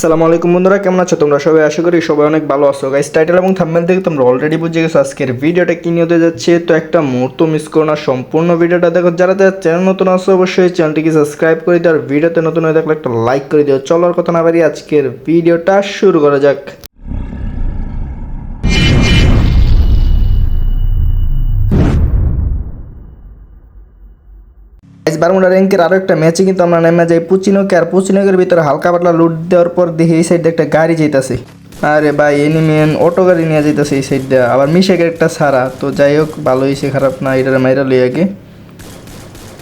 আসসালামু আলাইকুম বন্ধুরা, কেমন আছো তোমরা? সবাই আশা করি সবাই অনেক ভালো আছো। গাইস টাইটেল এবং থাম্বনেল দেখে তোমরা অলরেডি বুঝে গেছো আজকের ভিডিওটা কি নিয়ে হতে যাচ্ছে। তো একটা মুহূর্ত মিস করো না, সম্পূর্ণ ভিডিওটা দেখো। যারা যারা চ্যানেল নতুন আছো, অবশ্যই চ্যানেলটিকে সাবস্ক্রাইব করে দিও। আর ভিডিওতে নতুন হয়ে থাকলে একটা লাইক করে দিও। চলো আর কথা না বাড়ি আজকের ভিডিওটা শুরু করা যাক। বারমুডা র্যাঙ্কের আরও একটা ম্যাচে কিন্তু আমরা নেমে যাই পুচিনোকে আর পুচিনোকের ভিতরে হালকা পাতলা লুট দেওয়ার পর দেখি এই সাইডে একটা গাড়ি যাইতাছে। আরে ভাই এনিমেন অটো গাড়ি নিয়ে যাইতাছে এই সাইড আবার মিশেকের একটা সারা। তো যাই হোক, ভালো হয়েছে খারাপ না, এটার মাইরা লই আগে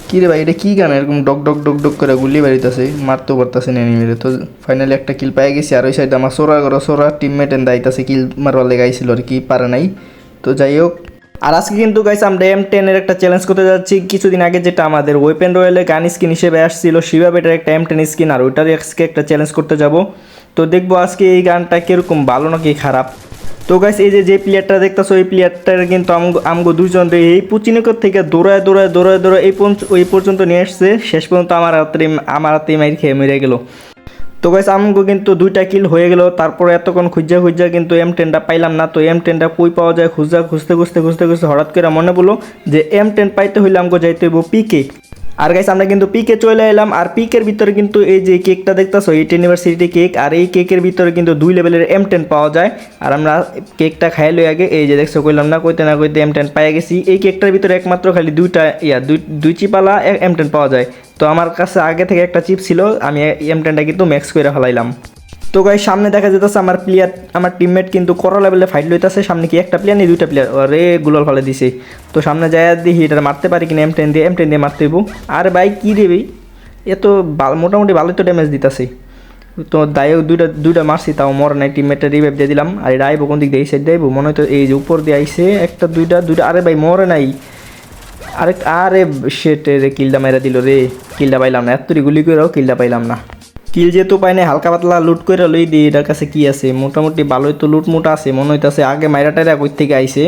কি রে ভাই, এটা কি গান? এরকম ডক ডক ডক ডক করে গুলি বাড়িতেছে, মারতেও পারতেছে না এনিমিরে তো ফাইনালি একটা কিল পাই গেছি, আর ওই সাইডে আমার সোরা করো সোরা টিমমেট এন দাইতাছে কিল মারবার লেগে আইছিল আর কি, পারে নাই। তো যাই হোক আর আজকে কিন্তু গাইস আমরা এম টেনের একটা চ্যালেঞ্জ করতে যাচ্ছি। কিছুদিন আগে যেটা আমাদের ওয়েপেন রয়েলে গান স্কিন হিসেবে আসছিল শিবা বেটার একটা এম টেন স্কিন আর ওইটার আজকে একটা চ্যালেঞ্জ করতে যাব। তো দেখব আজকে এই গানটা কীরকম ভালো নাকি খারাপ। তো গাইস এই যে যে প্লেয়ারটা দেখতেছো, এই প্লেয়ারটার কিন্তু আমগো দুজন এই পুচিনিকর থেকে দৌড়ায় দৌড়ায় দৌড়ায় দৌড়ায় এই পর্যন্ত ওই পর্যন্ত নিয়ে আসছে শেষ পর্যন্ত আমার হাতে আমার হাতে মাইর খেয়ে মেরে গেল। তো গাইস, আমগো কিন্তু দুইটা কিল হয়ে গেল। তারপরে এতক্ষণ খুঁজা খুঁজা কিন্তু এম টেনটা পাইলাম না। তো এম টেনটা কই পাওয়া যায়? খুঁজা খুঁজতে খুঁজতে খুঁজতে খুঁজতে হঠাৎ করে মনে পড়ল যে এম টেন পাইতে হইলে আমগো যাইতে হইব পিকে আর গাইস, আমরা কিন্তু পিকে চলে এলাম। আর পিকের ভিতরে কিন্তু এই যে কেকটা দেখতেছো এইট ইউনিভার্সিটি কেক আর এই কেকের ভিতরে কিন্তু দুই লেভেলের এম টেন পাওয়া যায়। আর আমরা কেকটা খাই লই আগে, এই যে দেখছ, কইলাম না, কইতে না কইতে এম টেন পাই গেছি। এই কেকটার ভিতরে একমাত্র খালি দুইটা, ইয়া, দুই দুই চিপালা এম টেন পাওয়া যায়। তো আমার কাছে আগে থেকে একটা চিপ ছিল, আমি এম টেনটা কিন্তু ম্যাক্স করে ফেলাইলাম। তো গাই সামনে দেখা যেতেছে আমার প্লেয়ার আমার টিমমেট কিন্তু করো লেভেলে ফাইট লইতেছে, সামনে কি একটা প্লেয়ার নেই দুইটা প্লেয়ার আরে, গুলাল ফেলে দিছে। তো সামনে যায় দেখি এটা মারতে পারি কিনা এম টেন দিয়ে এম টেন দিয়ে মারতে হইব। আর ভাই, কী ভাই? এ তো মোটামুটি ভালোই তো ড্যামেজ দিতেছে। তো দায়ক দুইটা দুইটা মারছি, তাও মর নাই টিমমেটটা রিভাইভ দিয়ে দিলাম। আর এটা আইবো কোন দিক দিয়ে, এই সাইড দিয়ে মনে হয় তো এই যে উপর দিয়ে আইসে একটা, দুইটা দুইটা, আরে ভাই, মরে নাই। আরে আরে সেটে রে কিলটা মেরা দিল রে। কিলটা পাইলাম না এতরি গুলি করেও কিলটা পাইলাম না। কিল যেহেতু পাই নাই, হালকা পাতলা লুট করে লই দিই এটার কাছে কি আছে? মোটামুটি ভালোই তো লুট মুট আছে, মনে হইতাছে আগে মাইরা টাইরা কই থেকে আইছে।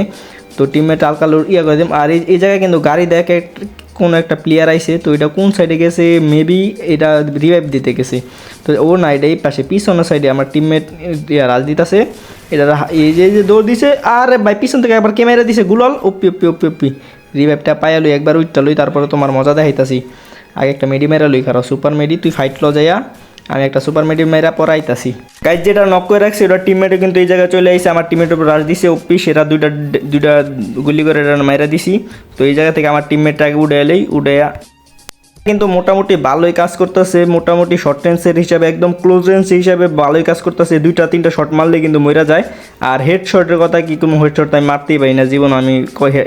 তো টিমমেট হালকা লুট ইয়া করে দিম। আর এই জায়গায় কিন্তু গাড়ি দেখে কোন একটা প্লেয়ার আইছে, তো এটা কোন সাইডে গেছে? মেবি এটা রিভাইভ দিতে গেছে। তো ও না এটা এই পাশে, পিছনের সাইডে আমার টিমমেট রাজদিত আছে এটা এই যে দৌড় দিছে, আর ভাই, পিছন থেকে একবার ক্যামেরা দিছে? গুলাল ওপি ওপি ওপি ওপি রিভাইভটা পাইয়া লই একবার উঠটা লই, তারপরে তোমার মজা দেখাইতাছি। আগে একটা মেডি মেরা লই খারাপ সুপার মেডি, তুই ফাইট ল যাইয়া, আমি একটা সুপার মেডি মেরা পরাইতাছি। গাইজ যেটা নক করে রাখছি, ওটা টিমমেটও কিন্তু এই জায়গায় চলে আইছে, আমার টিমমেটের উপর রাশ দিছে ওপি সেটা দুইটা দুইটা গুলি করে মাইরা দিছি। তো এই জায়গা থেকে আমার টিমমেটটা আগে উডে এলেই উঠে কিন্তু মোটামুটি ভালোই কাজ করতেছে, মোটামুটি শর্ট রেঞ্জের হিসাবে, একদম ক্লোজ রেঞ্জ হিসাবে ভালোই কাজ করতেছে, দুইটা তিনটা শট মারলে কিন্তু মরে যায়। আর হেড শটের কথা কি কোনো হেড শট আমি মারতেই পারি না, জীবন আমি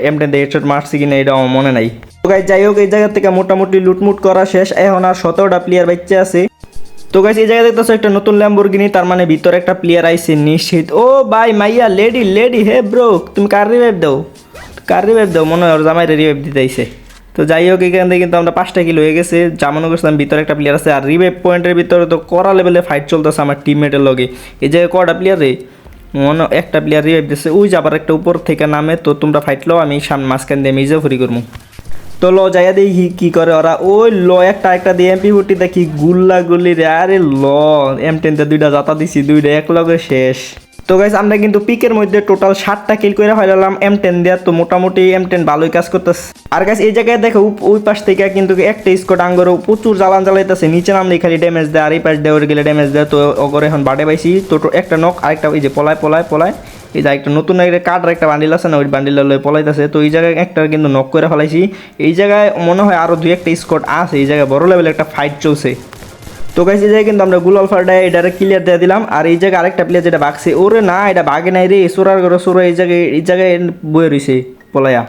এম টেন হেড শট মারছি কিনা এটা আমার মনে নাই। তো গাইজ যাই হোক, এই জায়গা থেকে মোটামুটি লুটমুট করা শেষ, এখন আর সতেরোটা প্লেয়ার বাচ্চা আছে। তো গাইজ এই জায়গায় দেখতেছো একটা নতুন ল্যাম্বরগিনি তার মানে ভিতরে একটা প্লেয়ার আইছে নিশ্চিত। ও বাই মাইয়া লেডি লেডি হে ব্রো তুমি কার রিভাইভ দাও? কার রিভাইভ দাও? মনে হয় ওর জামাইরে রিভাইভ দিতে আইছে। তো যাই হোক, এখান থেকে কিন্তু আমরা পাঁচটা কিলো হয়ে গেছে। জামানো করছিলাম ভিতরে একটা প্লেয়ার আছে, আর রিভাইভ পয়েন্টের ভিতরে তো করা লেভেলে ফাইট চলতেছে আমার টিমমেটের লগে। এই জায়গায় কটা প্লেয়ার রে? মনে একটা প্লেয়ার রিভাইভ দিচ্ছে ওই যে আবার একটা উপর থেকে নামে, তো তোমরা ফাইট লো আমি সামনে মাঝখান দিয়ে মিজে ফরি করব তো ল, যাইয়া দেখি কি করে ওরা। ওই ল, একটা একটা দিয়ে এমপি ফুটি দেখি গুল্লা গুল্লি রে, আরে ল এম টেনতে দুইটা জাতা দিছি, দুইটা এক লগে শেষ। তো গাইস আমরা কিন্তু পিকের মধ্যে টোটাল ষাটটা কিল করে ফেলালাম এম টেন দেওয়ার তো মোটামুটি এম টেন ভালোই কাজ করতেছে। আর গাইস এই জায়গায় দেখো ওই পাশ থেকে কিন্তু একটা স্কোট আঙ্গর প্রচুর জ্বালান জ্বালাইতেছে। নিচে নামলে খালি ড্যামেজ দেয়, আর এই পাশ দেওয়ার গেলে ড্যামেজ দেয়। তো ওগরে এখন বাড়ে পাইছি। তো একটা নক আরেকটা ওই যে পলায় পলায় পলায়। এই যে একটা নতুন একটা কার্ডের একটা বান্ডিল আছে না, ওই বান্ডিল লয়ে পলাইতেছে। তো এই জায়গায় একটা কিন্তু নক করে ফেলাইছি। এই জায়গায় মনে হয় আরও দুই একটা স্কট আছে। এই জায়গায় বড় লেভেলে একটা ফাইট চলছে। তো গাইস এই জায়গায় কিন্তু আমরা গুলাল ফার্ডায় এটারে ক্লিয়ার দিয়ে দিলাম। আর এই জায়গায় আরেকটা প্লেয়ার যেটা বাগছে, ওরে না, এটা বাগে নাই রে, সোরার ঘরে সোরা এই জায়গায় এই জায়গায় বয়ে রইছে, পলায়া।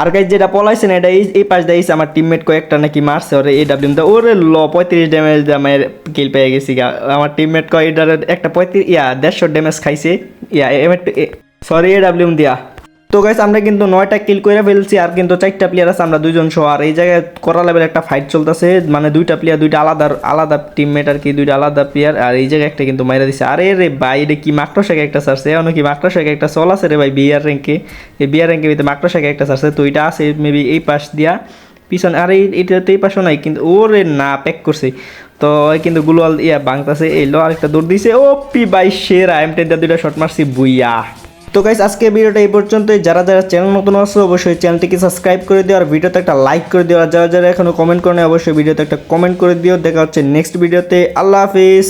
আর গাইজ যেটা পলাইছে না, এটা এই পাশ দিয়ে আইছে আমার টিমমেট কয়েকটা নাকি মারছে, ওরে এই ডাব্লিউ দা ওরে ল, পঁয়ত্রিশ ড্যামেজ আমার কিল পেয়ে গেছি গা। আমার টিমমেট কয়, এটার একটা পঁয়ত্রিশ, ইয়া, দেড়শো ড্যামেজ খাইছে। Yeah M sorry A W দিয়া। তো গাইস আমরা কিন্তু নয়টা কিল করে ফেলছি আর কিন্তু চারটা প্লেয়ার আছে আমরা দুজন সহ। আর এই জায়গায় করা লেভেল একটা ফাইট চলতেছে মানে দুইটা প্লেয়ার দুইটা আলাদা আলাদা টিমমেট আর কি, দুইটা আলাদা প্লেয়ার আর এই জায়গায় একটা কিন্তু মাইরা দিছে। আরে রে ভাই, এটা কি মাক্রোশাকে একটা সারছে এমন কি মাক্রোশাকে একটা চল আছে রে ভাই বিয়ার র্যাঙ্কে এই বিয়ার র্যাঙ্কের ভিতরে মাক্রোশাকে একটা সারছে তো এটা আছে মেবি এই পাশ দিয়া, পিছনে, আর এটাতে এই পাশও নাই, কিন্তু ওরে না প্যাক করছে। তো কিন্তু গুলোয়াল ইয়া বাংতাছে এই লো আরেকটা দৌড় দিছে। ও পি বাই সেরা এম টেনটা দুইটা শট মারছি, বুইয়া। তো গাইস আজকে ভিডিওটা এই পর্যন্তই। যারা যারা চ্যানেল নতুন আছে, অবশ্যই চ্যানেলটিকে সাবস্ক্রাইব করে দিও, আর ভিডিওতে একটা লাইক করে দিও, আর যারা যারা এখনও কমেন্ট করে অবশ্যই ভিডিওতে একটা কমেন্ট করে দিও। দেখা হচ্ছে নেক্সট ভিডিওতে। আল্লাহ হাফিজ।